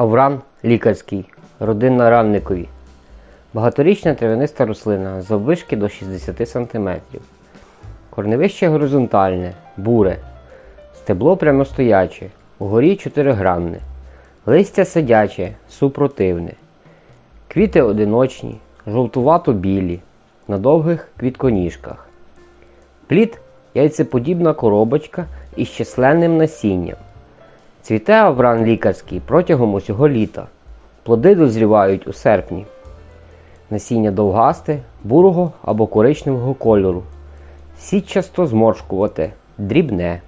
Авран лікарський, родинна ранникові. Багаторічна травяниста рослина заввишки до 60 см. Корневище горизонтальне, буре. Стебло прямостояче, угорі чотиригранне. Листя сидяче, супротивне. Квіти одиночні, жовтувато-білі, на довгих квітконіжках. Плід яйцеподібна коробочка із численним насінням. Цвіте авран лікарський протягом усього літа. Плоди дозрівають у серпні. Насіння довгасте, бурого або коричневого кольору. Сітчасто зморшкувате, дрібне.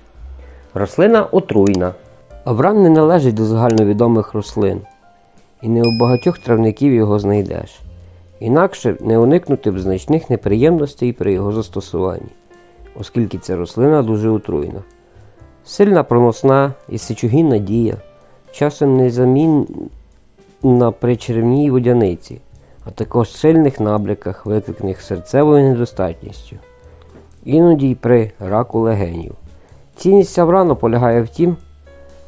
Рослина отруйна. Авран не належить до загальновідомих рослин, і не у багатьох травників його знайдеш. Інакше не уникнути б значних неприємностей при його застосуванні, оскільки ця рослина дуже отруйна. Сильна проносна і сечогінна дія, часом незамінна при черевній водяниці, а також сильних набряках, викликаних серцевою недостатністю, іноді й при раку легенів. Цінність аврану полягає в тім,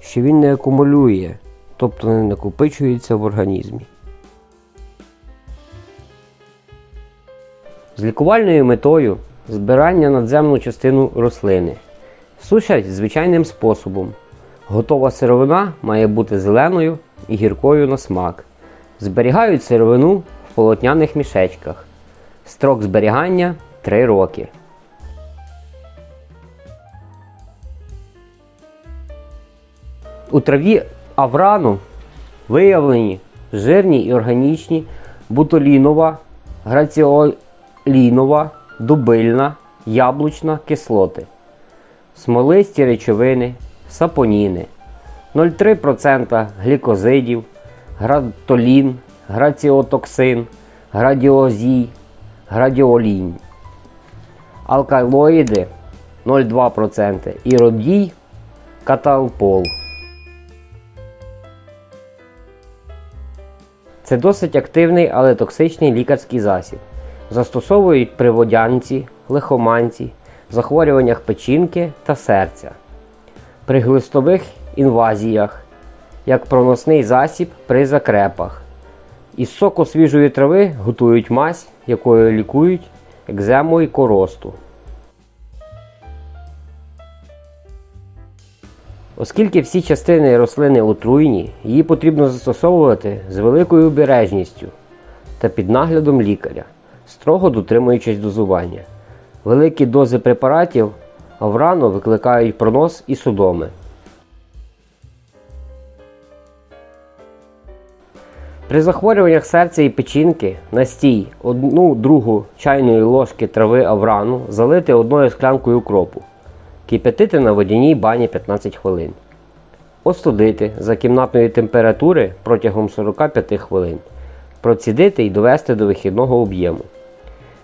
що він не акумулює, тобто не накопичується в організмі. З лікувальною метою збирання надземну частину рослини. Сушать звичайним способом. Готова сировина має бути зеленою і гіркою на смак. Зберігають сировину в полотняних мішечках. Строк зберігання 3 роки. У траві аврану виявлені жирні і органічні бутолінова, граціолінова, дубильна, яблучна кислоти, смолисті речовини, сапоніни, 0,3% глікозидів, гратолін, граціотоксин, градіозій, градіолінь, алкалоїди 0,2% і родій каталпол. Це досить активний, але токсичний лікарський засіб. Застосовують при водянці, лихоманці, захворюваннях печінки та серця, при глистових інвазіях, як проносний засіб при закрепах. Із соку свіжої трави готують мазь, якою лікують екзему і коросту. Оскільки всі частини рослини отруйні, її потрібно застосовувати з великою обережністю та під наглядом лікаря, строго дотримуючись дозування. Великі дози препаратів аврану викликають пронос і судоми. При захворюваннях серця і печінки настій 1 другу чайної ложки трави аврану залити одною склянкою укропу. Кип'ятити на водяній бані 15 хвилин. Остудити за кімнатної температури протягом 45 хвилин. Процідити і довести до вихідного об'єму.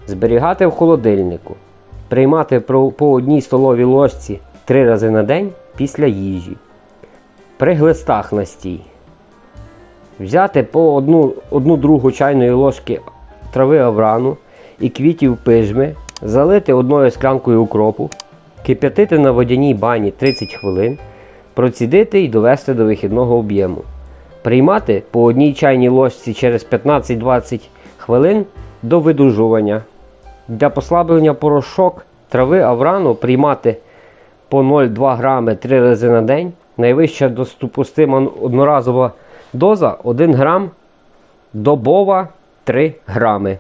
Зберігати в холодильнику. Приймати по одній столовій ложці 3 рази на день після їжі. При глистах настій. Взяти по 1, 1 другу чайної ложки трави аврану і квітів пижми, залити одною склянкою укропу, кип'ятити на водяній бані 30 хвилин, процідити і довести до вихідного об'єму. Приймати по одній чайній ложці через 15-20 хвилин до видужування. Для послаблення порошок трави аврану приймати по 0,2 грами 3 рази на день. Найвища доступустима одноразова доза 1 грам, добова 3 грами.